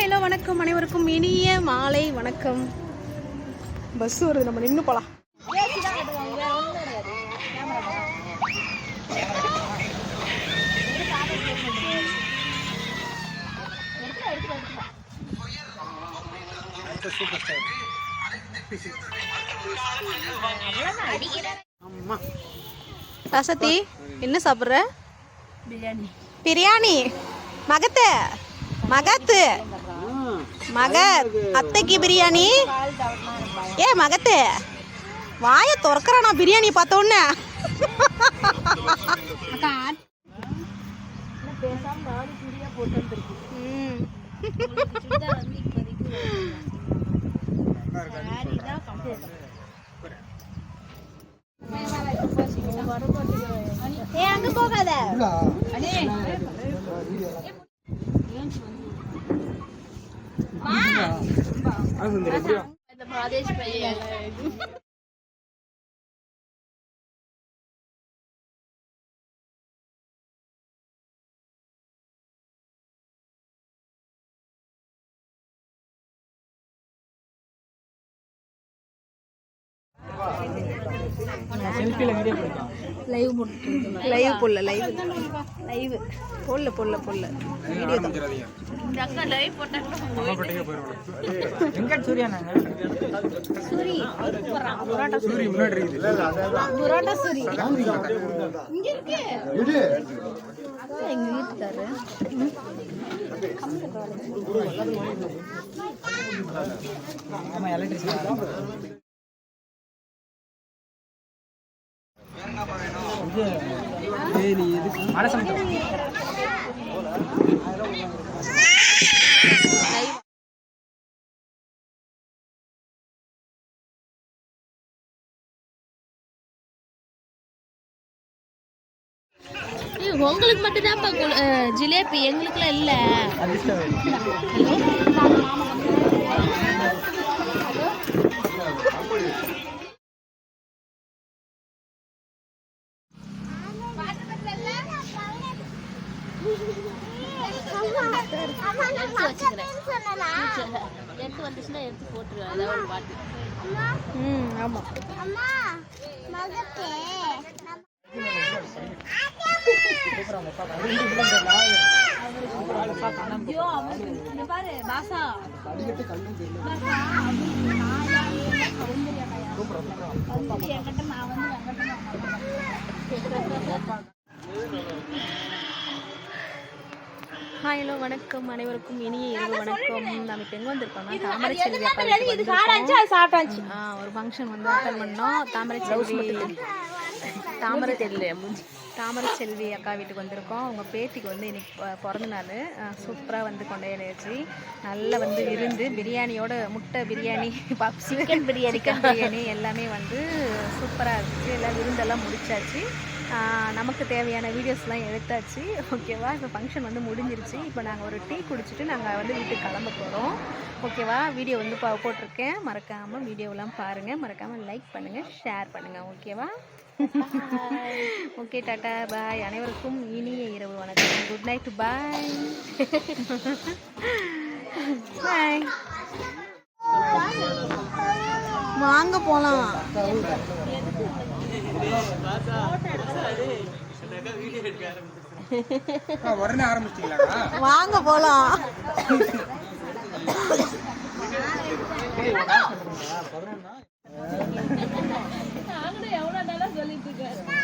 Hello வணக்கம் அனைவருக்கும் இனிய மாலை வணக்கம். பஸ் வருது நம்ம நின்று போலாம். ரசத்தி என்ன சாப்பிட்ற? பிரியாணி. பிரியாணி. மகத்து. மகத்து. மகத் அத்தைக்கு பிரியாணி? ஏ மகத்து வாயை திறக்கறானா பிரியாணி பார்த்த உடனே ம். ஏ அங்க போகாத இந்த லைவ் போட்டு லைவ் போடல லைவ் லைவ் போடல போடல போடல. வீடியோ தான். இந்த அக்கா லைவ் போட்டாங்க புரோட்டா சூரி. எங்க வீட்டுக்காரு. ஏய், உங்களுக்கு மட்டும் தான் ஜிலேபி எங்களுக்குலாம் இல்ல. எடுத்து வச்சுக்கிறேன் எடுத்து வந்துச்சுன்னா எடுத்து போட்டுருவேன் ஏதாவது ஒரு பாட்டு ம் ஆமாம் ஐயோ அவனுக்கு இங்க பாரு பாசா ஹாய் ஹலோ வணக்கம். அனைவருக்கும் இனிய இரவு வணக்கம். நம்ம இப்போ எங்கே வந்திருக்கோம்னா தாமரை செல்வி வந்திருக்கோம். ஆ, ஒரு ஃபங்க்ஷன் வந்து அட்டன் பண்ணோம். தாமரை செல்வி தாமரை தெரியல தாமரை செல்வி அக்கா வீட்டுக்கு வந்திருக்கோம். அவங்க பேத்திக்கு வந்து இன்னைக்கு பிறந்த நாள் சூப்பராக வந்து கொண்டாடியாச்சு. நல்லா வந்து விருந்து பிரியாணியோட முட்டை பிரியாணி சிக்கன் பிரியாணி சிக்கன் பிரியாணி எல்லாமே வந்து சூப்பராக இருந்துச்சு. எல்லாம் விருந்தெல்லாம் முடிச்சாச்சு. நமக்கு தேவையான வீடியோஸ்லாம் எடுத்தாச்சு. ஓகேவா? இப்போ ஃபங்க்ஷன் வந்து முடிஞ்சிருச்சு. இப்போ நாங்கள் ஒரு டீ குடிச்சிட்டு நாங்கள் வந்து வீட்டுக்கு கிளம்ப போகிறோம் ஓகேவா? வீடியோ வந்து பா போட்டிருக்கேன். மறக்காமல் வீடியோலாம் பாருங்கள் மறக்காமல் லைக் பண்ணுங்கள் ஷேர் பண்ணுங்கள் ஓகேவா? Okay tata bye. அனைவருக்கும் இனிய இரவு வணக்கம். குட் நைட் பாய் பாய் வாங்க போகலாம் உடனே ஆரம்பிச்சிட்டீங்களா வாங்க போலாம். சொல்லிட்டு இருக்க